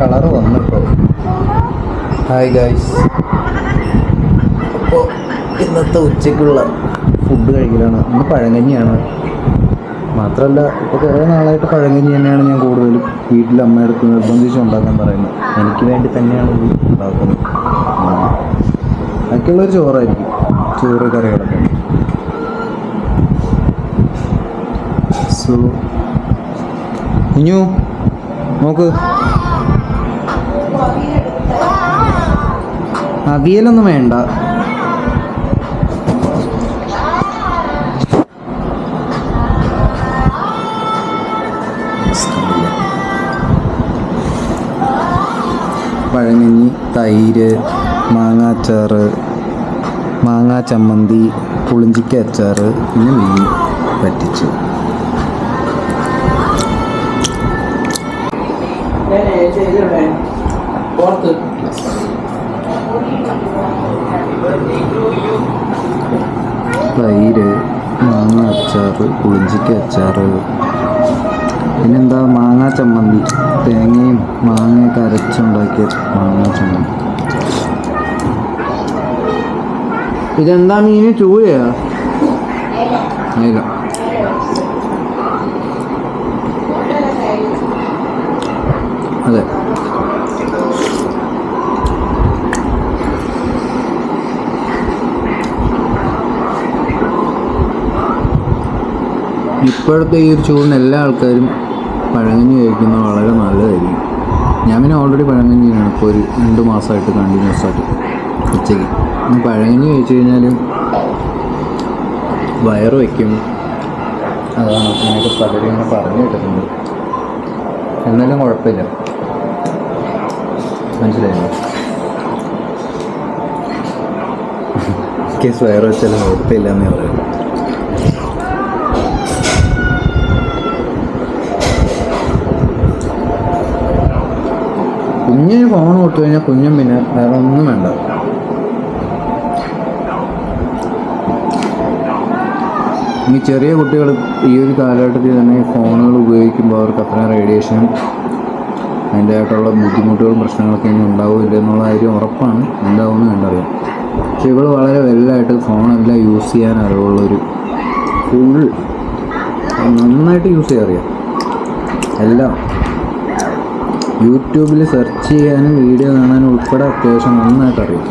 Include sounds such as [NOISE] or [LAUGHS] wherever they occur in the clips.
Colour വന്നിട്ടോ hi guys അപ്പോൾ ഇന്നത്തെ ഉച്ചയ്ക്കുള്ള ഫുഡ് കഴിക്കലാണ്. ഇന്ന് പഴങ്കഞ്ഞിയാണ്. മാത്രമല്ല ഇപ്പോൾ കുറേ നാളായിട്ട് പഴങ്കഞ്ഞി തന്നെയാണ് ഞാൻ കൂടുതലും വീട്ടിൽ അമ്മയെടുത്ത് നിർബന്ധിച്ച് ഉണ്ടാക്കാൻ പറയുന്നത്. എനിക്ക് വേണ്ടി തന്നെയാണ് ഉണ്ടാക്കുന്നത്. ബാക്കിയുള്ളൊരു ചോറായിരിക്കും. ചോറ് കറികളൊക്കെ. സോ കുഞ്ഞു നോക്ക്. അവിയലൊന്നും വേണ്ട. പഴങ്ങഞ്ഞി തൈര് മാങ്ങാച്ചാറ് മാങ്ങാ ചമ്മന്തി പുളിഞ്ചിക്ക അച്ചാറ് പിന്നെ മീൻ പറ്റിച്ചു. തൈര് മാങ്ങ അച്ചാറ് പുളിഞ്ചിക്ക അച്ചാറ്. പിന്നെന്താ മാങ്ങാ ചമ്മന്തി? തേങ്ങയും മാങ്ങയൊക്കെ അരച്ചുണ്ടാക്കിയ മാങ്ങാ ചമ്മന്തി. ഇതെന്താ മീന് ചൂരയാ അയില അതെ. ഇപ്പോഴത്തെ ഈ ഒരു ചൂടിന് എല്ലാ ആൾക്കാരും പഴങ്കഞ്ഞി കഴിക്കുന്നത് വളരെ നല്ലതായിരിക്കും. ഞാൻ പിന്നെ ഓൾറെഡി പഴങ്കഞ്ഞിയാണ്. ഇപ്പോൾ ഒരു രണ്ട് മാസമായിട്ട് കണ്ടിന്യൂസ് ആയിട്ട്. ഉച്ചയ്ക്ക്. പഴങ്കഞ്ഞി കഴിച്ചു കഴിഞ്ഞാൽ വയറ് വയ്ക്കും അതാണ് അങ്ങനെയൊക്കെ പലരും ഇങ്ങനെ പറഞ്ഞു കേട്ടിട്ടുണ്ട്. എന്നാലും കുഴപ്പമില്ല. മനസ്സിലായോ കേസ് [LAUGHS] വയറ് വെച്ചാലും കുഴപ്പമില്ല എന്നേ പറയും കുഞ്ഞിന് ഫോൺ കൊടുത്തു കഴിഞ്ഞാൽ കുഞ്ഞും പിന്നെ വേറെ ഒന്നും വേണ്ട. ഈ ചെറിയ കുട്ടികൾ ഈ ഒരു കാലഘട്ടത്തിൽ തന്നെ ഫോണുകൾ ഉപയോഗിക്കുമ്പോൾ അവർക്ക് അത്ര റേഡിയേഷനും അതിന്റെതായിട്ടുള്ള ബുദ്ധിമുട്ടുകളും പ്രശ്നങ്ങളൊക്കെ ഇനി ഉണ്ടാവില്ല എന്നുള്ള കാര്യം ഉറപ്പാണ് ഉണ്ടാവുമെന്ന് കണ്ടറിയാം. പക്ഷെ ഇവൾ വളരെ വെല്ലായിട്ട് ഫോണെല്ലാം യൂസ് ചെയ്യാൻ അറിവുള്ളൊരു ഫുൾ നന്നായിട്ട് യൂസ് ചെയ്യാൻ അറിയാം. എല്ലാം യൂട്യൂബിൽ സെർച്ച് ചെയ്യാനും വീഡിയോ കാണാനും ഉൾപ്പെടെ അത്യാവശ്യം നന്നായിട്ട് അറിയാം.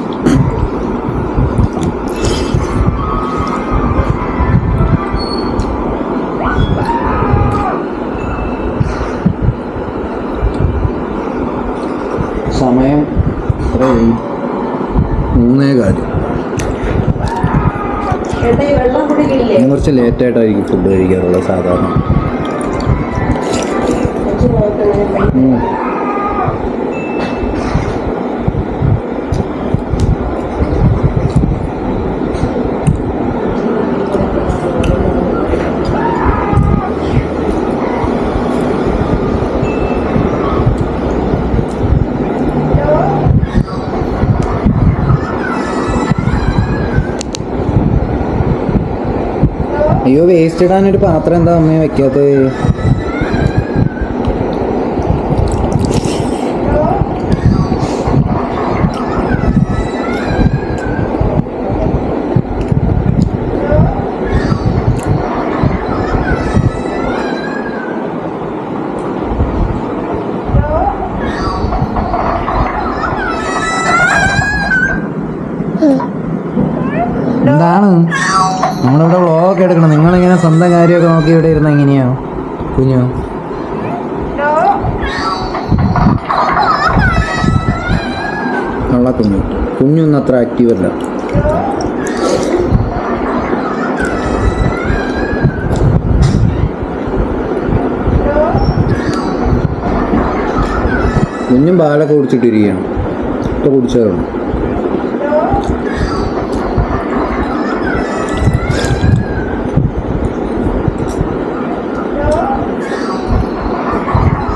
സമയം എത്രയായി? മൂന്നേ കാര്യം ഞാൻ കുറച്ച് ലേറ്റായിട്ടായിരിക്കും ഫുഡ് കഴിക്കാറുള്ളത് സാധാരണ. അയ്യോ വേസ്റ്റ് ഇടാൻ ഒരു പാത്രം എന്താ അമ്മയെ വെക്കാത്തത് എന്താണ്? നമ്മളിവിടെ വ്ളോഗൊക്കെ എടുക്കണം സ്വന്തം കാര്യമൊക്കെ നോക്കി ഇവിടെ ഇരുന്ന എങ്ങനെയോ? കുഞ്ഞു. ഉള്ള കുഞ്ഞു. കുഞ്ഞൊന്നും അത്ര ആക്റ്റീവ് അല്ല. കുഞ്ഞും പാലൊക്കെ കുടിച്ചിട്ടിരിക്കുകയാണ്. ഇപ്പോൾ കുടിച്ചതാണ്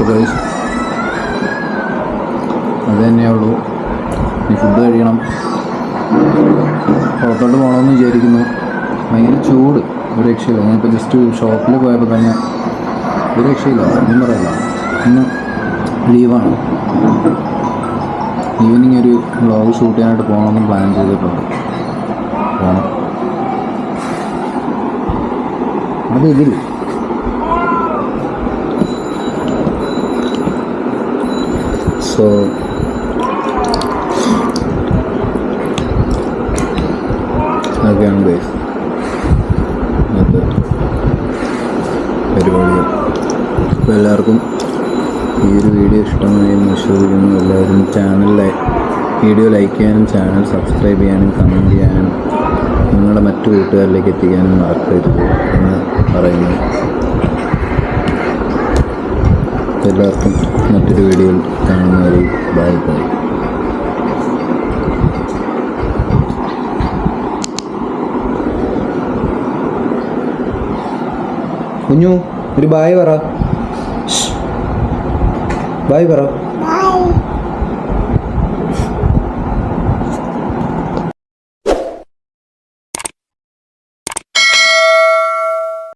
ഗൈസ് അത് തന്നെയേ ഉള്ളൂ. ഇനി ഫുഡ് കഴിക്കണം. പുറത്തോട്ട് പോകണമെന്ന് വിചാരിക്കുന്നു. ഭയങ്കര ചൂട്. ഒരു രക്ഷയില്ല. ഞാനിപ്പോൾ ജസ്റ്റ് ഷോപ്പിൽ പോയപ്പോൾ തന്നെ ഒരു രക്ഷയില്ല. ഒന്നും പറയില്ല. ഇന്ന് ലീവാണ് ഈവനിങ് ഒരു വ്ളോഗ് ഷൂട്ട് ചെയ്യാനായിട്ട് പോകണമെന്ന് പ്ലാൻ ചെയ്തിട്ടുണ്ട്. പോകണം അത് ഇതിൽ സോ അതൊക്കെയാണ് ബേസ് ഇന്നത്തെ പരിപാടികൾ. അപ്പോൾ എല്ലാവർക്കും ഈ ഒരു വീഡിയോ ഇഷ്ടമായി വിശ്വസിക്കുന്നു. എല്ലാവരും ചാനൽ വീഡിയോ ലൈക്ക് ചെയ്യാനും ചാനൽ സബ്സ്ക്രൈബ് ചെയ്യാനും കമന്റ് ചെയ്യാനും നിങ്ങളുടെ മറ്റു കൂട്ടുകാരിലേക്ക് എത്തിക്കാനും മറക്കരുത് എന്ന് പറയുന്നു. എല്ലാവർക്കും മറ്റൊരു വീഡിയോയിൽ കാണുന്നവരെയും ബൈ ബൈ കുഞ്ഞു ഒരു ബായ് പറ. ബായ് പറ.